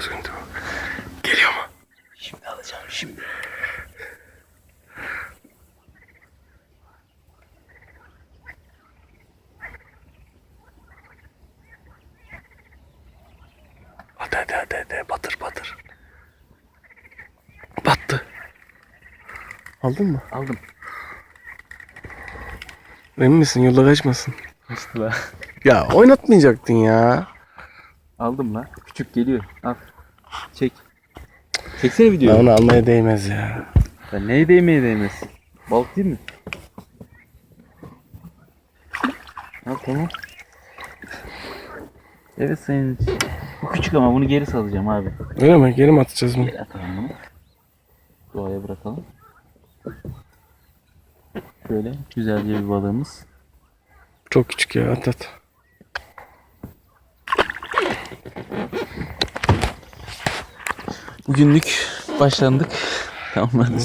Sıkıntı yok. Geliyor mu? Şimdi alacağım şimdi. Hadi hadi hadi, hadi. batır batır. Battı. Aldın mı? Aldım. Emin misin yolda kaçmasın? Kaçtı la. Ya oynatmayacaktın ya. Aldım la. Küçük geliyor. Al. Çek. Çeksene videoyu. onu almaya değmez ya. Ya neye değmeye değmez. Balık değil mi? Al tamam. Evet sayın. Bu küçük ama bunu geri salacağım abi. Öyle mi? Geri mi atacağız bunu? Geri atalım bunu. Doğaya bırakalım. Şöyle güzelce bir balığımız. Çok küçük ya at at. Bugünlük başlandık. Tamam hadi.